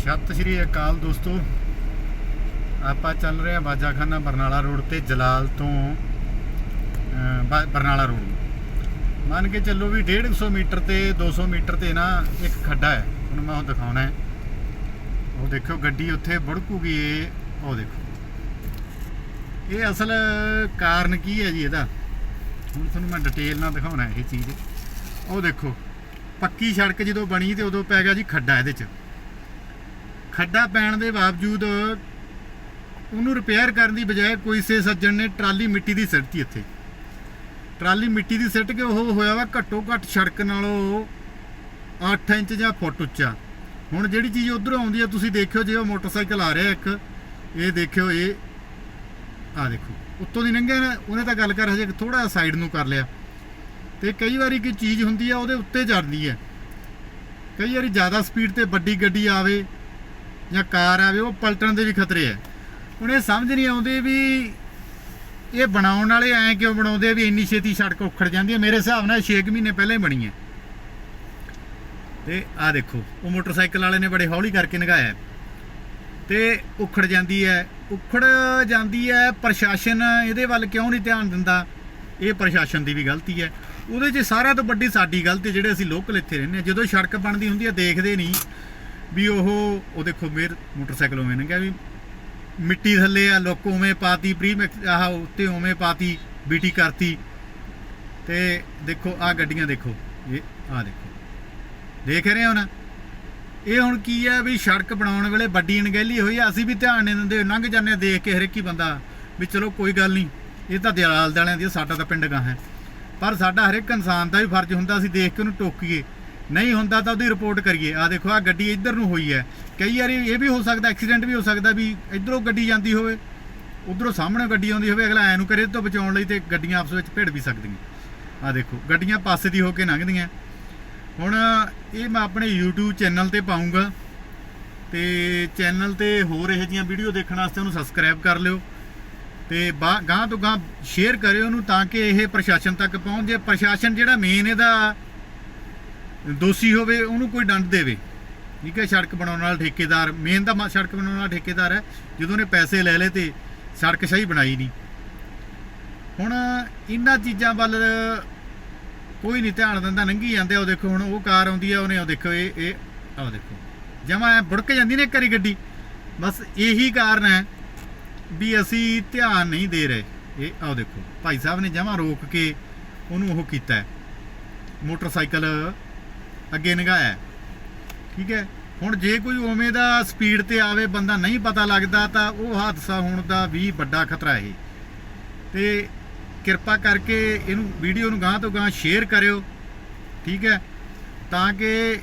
ਸਤਿ ਸ਼੍ਰੀ ਅਕਾਲ ਦੋਸਤੋ। ਆਪਾਂ ਚੱਲ ਰਹੇ ਹਾਂ ਬਾਜਾਖਾਨਾ ਬਰਨਾਲਾ ਰੋਡ ਤੇ ਜਲਾਲ ਤੋਂ ਬ- ਬਰਨਾਲਾ ਰੋਡ ਨੂੰ। ਮੰਨ ਕੇ ਚੱਲੋ ਵੀ 150 ਮੀਟਰ ਤੇ 200 ਮੀਟਰ ਤੇ ਨਾ ਇੱਕ ਖੱਡਾ ਹੈ। ਹੁਣ ਮੈਂ ਉਹ ਦਿਖਾਉਣਾ ਹੈ। ਉਹ ਦੇਖੋ ਗੱਡੀ ਉੱਥੇ ਬੜਕੂਗੀ ਇਹ, ਉਹ ਦੇਖੋ। ਇਹ ਅਸਲ ਕਾਰਨ ਕੀ ਹੈ ਜੀ ਇਹਦਾ? ਹੁਣ ਤੁਹਾਨੂੰ ਮੈਂ ਡਿਟੇਲ ਨਾਲ ਦਿਖਾਉਣਾ ਇਹ ਚੀਜ਼। ਉਹ ਦੇਖੋ, ਪੱਕੀ ਸੜਕ ਜਦੋਂ ਬਣੀ ਤੇ ਉਦੋਂ ਪੈ ਗਿਆ ਜੀ ਖੱਡਾ ਇਹਦੇ 'ਚ। ਖੱਡਾ ਪੈਣ ਦੇ ਬਾਵਜੂਦ ਉਹਨੂੰ ਰਿਪੇਅਰ ਕਰਨ ਦੀ ਬਜਾਏ ਕੋਈ ਸੇ ਸੱਜਣ ਨੇ ਟਰਾਲੀ ਮਿੱਟੀ ਦੀ ਸਿੱਟਤੀ ਇੱਥੇ। ਟਰਾਲੀ ਮਿੱਟੀ ਦੀ ਸਿੱਟ ਕੇ ਉਹ ਹੋਇਆ ਵਾ ਘੱਟੋ ਘੱਟ ਸੜਕ ਨਾਲੋਂ 8 ਇੰਚ ਜਾਂ ਫੁੱਟ ਉੱਚਾ। ਹੁਣ ਜਿਹੜੀ ਚੀਜ਼ ਉਧਰੋਂ ਆਉਂਦੀ ਆ, ਤੁਸੀਂ ਦੇਖਿਓ ਜੇ ਉਹ ਮੋਟਰਸਾਈਕਲ ਆ ਰਿਹਾ ਇੱਕ, ਇਹ ਦੇਖਿਓ, ਇਹ ਆ ਦੇਖੋ, ਉੱਤੋਂ ਦੀ ਲੰਘਿਆ ਨਾ, ਉਹਨੇ ਤਾਂ ਗੱਲ ਕਰ ਹਜੇ ਥੋੜਾ ਸਾਈਡ ਨੂੰ ਕਰ ਲਿਆ। ਤੇ ਕਈ ਵਾਰੀ ਕੋਈ ਚੀਜ਼ ਹੁੰਦੀ ਆ, ਉਹਦੇ ਉੱਤੇ ਚੜਦੀ ਹੈ ਕਈ ਵਾਰੀ ਜ਼ਿਆਦਾ ਸਪੀਡ ਤੇ ਵੱਡੀ ਗੱਡੀ ਆਵੇ ਜਾਂ ਕਾਰ ਆਵੇ, ਉਹ ਪਲਟਣ ਦੇ ਵੀ ਖਤਰੇ ਹੈ। ਹੁਣ ਇਹ ਸਮਝ ਨਹੀਂ ਆਉਂਦੀ ਵੀ ਇਹ ਬਣਾਉਣ ਵਾਲੇ ਐਂ ਕਿਉਂ ਬਣਾਉਂਦੇ ਆ ਵੀ ਇੰਨੀ ਛੇਤੀ ਸੜਕ ਉਖੜ ਜਾਂਦੀ ਹੈ? ਮੇਰੇ ਹਿਸਾਬ ਨਾਲ 6 ਮਹੀਨੇ ਪਹਿਲਾਂ ਹੀ ਬਣੀ ਹੈ। ਤੇ ਆ ਦੇਖੋ, ਉਹ ਮੋਟਰਸਾਈਕਲ ਵਾਲੇ ਨੇ ਬੜੇ ਹੌਲੀ ਕਰਕੇ ਨਗਾਇਆ ਤੇ ਉਖੜ ਜਾਂਦੀ ਹੈ। ਉਖੜ ਜਾਂਦੀ ਹੈ, ਪ੍ਰਸ਼ਾਸਨ ਇਹਦੇ ਵੱਲ ਕਿਉਂ ਨਹੀਂ ਧਿਆਨ ਦਿੰਦਾ? ਇਹ ਪ੍ਰਸ਼ਾਸਨ ਦੀ ਵੀ ਗਲਤੀ ਹੈ। ਉਹਦੇ 'ਚ ਸਾਰਿਆਂ ਤੋਂ ਵੱਡੀ ਸਾਡੀ ਗਲਤੀ ਜਿਹੜੇ ਅਸੀਂ ਲੋਕਲ ਇੱਥੇ ਰਹਿੰਦੇ ਹਾਂ। ਜਦੋਂ ਸੜਕ ਬਣਦੀ ਹੁੰਦੀ ਹੈ, ਦੇਖਦੇ ਨਹੀਂ। ਵੀ ਉਹ ਉਹ ਦੇਖੋ ਮੇਰ ਮੋਟਰਸਾਈਕਲ ਉਵੇਂ ਲੰਘਿਆ ਵੀ ਮਿੱਟੀ ਥੱਲੇ ਆ ਲੋਕ ਉਵੇਂ ਪਾਤੀ ਪ੍ਰੀ ਆਹ ਉੱਤੇ ਉਵੇਂ ਪਾਤੀ ਬੀਟੀ ਕਰਤੀ। ਤੇ ਦੇਖੋ ਆ ਗੱਡੀਆਂ ਦੇਖੋ ਇਹ ਆ ਦੇਖੋ। ਦੇਖ ਰਹੇ ਹੋ ਨਾ? ਇਹ ਹੁਣ ਕੀ ਹੈ ਵੀ ਸੜਕ ਬਣਾਉਣ ਵੇਲੇ ਵੱਡੀ ਅਣਗਹਿਲੀ ਹੋਈ ਆ ਅਸੀਂ ਵੀ ਧਿਆਨ ਨਹੀਂ ਦਿੰਦੇ ਲੰਘ ਜਾਂਦੇ ਹਾਂ ਦੇਖ ਕੇ ਹਰੇਕ ਹੀ ਬੰਦਾ ਵੀ ਚਲੋ ਕੋਈ ਗੱਲ ਨਹੀਂ ਇਹ ਤਾਂ ਦਿਆਲ ਵਾਲਿਆਂ ਦੀ ਆ, ਸਾਡਾ ਤਾਂ ਪਿੰਡ ਗਾਂ ਹੈ। ਪਰ ਸਾਡਾ ਹਰੇਕ ਇਨਸਾਨ ਦਾ ਵੀ ਫਰਜ਼ ਹੁੰਦਾ ਅਸੀਂ ਦੇਖ ਕੇ ਉਹਨੂੰ ਟੋਕੀਏ। ਨਹੀਂ ਹੁੰਦਾ ਤਾਂ ਉਹਦੀ ਰਿਪੋਰਟ ਕਰੀਏ। ਆ ਦੇਖੋ ਆ ਗੱਡੀ ਇੱਧਰ ਨੂੰ ਹੋਈ ਹੈ। ਕਈ ਵਾਰੀ ਇਹ ਵੀ ਹੋ ਸਕਦਾ, ਐਕਸੀਡੈਂਟ ਵੀ ਹੋ ਸਕਦਾ ਵੀ ਇੱਧਰੋਂ ਗੱਡੀ ਜਾਂਦੀ ਹੋਵੇ, ਉਧਰੋਂ ਸਾਹਮਣੇ ਗੱਡੀ ਆਉਂਦੀ ਹੋਵੇ, ਅਗਲਾ ਐ ਨੂੰ ਕਰੇ ਤੋਂ ਬਚਾਉਣ ਲਈ ਤੇ ਗੱਡੀਆਂ ਆਪਸ ਵਿੱਚ ਭਿੜ ਵੀ ਸਕਦੀਆਂ। ਆ ਦੇਖੋ, ਗੱਡੀਆਂ ਪਾਸੇ ਦੀ ਹੋ ਕੇ ਲੰਘਦੀਆਂ। ਹੁਣ ਇਹ ਮੈਂ ਆਪਣੇ YouTube ਚੈਨਲ ਤੇ ਪਾਉਂਗਾ ਤੇ ਚੈਨਲ ਤੇ ਹੋਰ ਇਹੋ ਜਿਹੀਆਂ ਵੀਡੀਓ ਦੇਖਣ ਵਾਸਤੇ ਉਹਨੂੰ ਸਬਸਕ੍ਰਾਈਬ ਕਰ ਲਿਓ ਤੇ ਬਾ- ਗਾਂਹ ਤੋਂ ਗਾਂਹ ਸ਼ੇਅਰ ਕਰਿਓ ਉਹਨੂੰ ਤਾਂ ਕਿ ਇਹ ਪ੍ਰਸ਼ਾਸਨ ਤੱਕ ਪਹੁੰਚ ਜੇ ਪ੍ਰਸ਼ਾਸਨ ਜਿਹੜਾ ਮੇਨ ਇਹਦਾ ਦੋਸ਼ੀ ਹੋਵੇ, ਉਹਨੂੰ ਕੋਈ ਦੰਡ ਦੇਵੇ। ਠੀਕ ਹੈ, ਸੜਕ ਬਣਾਉਣ ਵਾਲਾ ਠੇਕੇਦਾਰ ਮੇਨ ਤਾਂ ਮ- ਸੜਕ ਬਣਾਉਣ ਵਾਲਾ ਠੇਕੇਦਾਰ ਹੈ। ਜਦੋਂ ਨੇ ਪੈਸੇ ਲੈ ਲਏ ਤੇ ਸੜਕ ਸਹੀ ਬਣਾਈ ਨਹੀਂ। ਹੁਣ ਇਹਨਾਂ ਚੀਜ਼ਾਂ ਵੱਲ ਕੋਈ ਨਹੀਂ ਧਿਆਨ ਦਿੰਦਾ, ਲੰਘੀ ਜਾਂਦੇ ਉਹ ਦੇਖੋ ਹੁਣ ਉਹ ਕਾਰ ਆਉਂਦੀ ਆ, ਉਹਨੇ ਉਹ ਦੇਖੋ, ਇਹ ਇਹ, ਆਹ ਦੇਖੋ। ਜਮਾ ਬੁੜਕ ਜਾਂਦੀ ਨੇ ਕਰੀ ਗੱਡੀ। ਬਸ ਇਹੀ ਕਾਰਨ ਹੈ ਵੀ ਅਸੀਂ ਧਿਆਨ ਨਹੀਂ ਦੇ ਰਹੇ। ਇਹ, ਆਹ ਦੇਖੋ, ਭਾਈ ਸਾਹਿਬ ਨੇ ਜਮਾ ਰੋਕ ਕੇ ਉਹਨੂੰ ਉਹ ਕੀਤਾ ਮੋਟਰਸਾਈਕਲ ਅੱਗੇ ਲੰਘਾਇਆ ਠੀਕ ਹੈ? ਹੁਣ ਜੇ ਕੋਈ ਉਵੇਂ ਦਾ ਸਪੀਡ ਤੇ ਆਵੇ, ਬੰਦਾ ਨਹੀਂ ਪਤਾ ਲੱਗਦਾ, ਤਾਂ ਉਹ ਹਾਦਸਾ ਹੋਣ ਦਾ ਵੀ ਵੱਡਾ ਖਤਰਾ ਹੈ। ਤੇ ਕਿਰਪਾ ਕਰਕੇ ਇਹਨੂੰ ਵੀਡੀਓ ਨੂੰ ਗਾਂ ਤੋਂ ਗਾਂ ਸ਼ੇਅਰ ਕਰਿਓ। ਠੀਕ ਹੈ? ਤਾਂ ਕਿ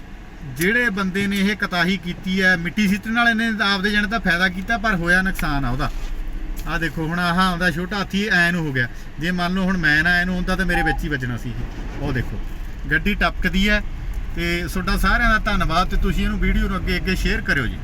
ਜਿਹੜੇ ਬੰਦੇ ਨੇ ਇਹ ਕਤਾਹੀ ਕੀਤੀ ਹੈ, ਮਿੱਟੀ ਸਿੱਟਣ ਵਾਲੇ ਨੇ ਆਪਦੇ ਜਣੇ ਤਾਂ ਫਾਇਦਾ ਕੀਤਾ, ਪਰ ਹੋਇਆ ਨੁਕਸਾਨ ਆ ਉਹਦਾ। ਆ ਦੇਖੋ, ਹੁਣ ਆਹ ਆਉਂਦਾ ਛੋਟਾ ਹਾਥੀ ਐ ਨੂੰ ਹੋ ਗਿਆ। ਜੇ ਮੰਨ ਲਓ ਹੁਣ ਮੈਂ ਨਾ ਐ ਨੂੰ ਹੁੰਦਾ ਤਾਂ ਮੇਰੇ ਵਿੱਚ ਹੀ ਵੱਜਣਾ ਸੀ ਉਹ ਦੇਖੋ, ਗੱਡੀ ਟਪਕਦੀ ਹੈ ਤੇ ਤੁਹਾਡਾ ਸਾਰਿਆਂ ਦਾ ਧੰਨਵਾਦ ਤੇ ਤੁਸੀਂ ਇਹਨੂੰ ਵੀਡੀਓ ਨੂੰ ਅੱਗੇ ਅੱਗੇ ਸ਼ੇਅਰ ਕਰਿਓ ਜੀ।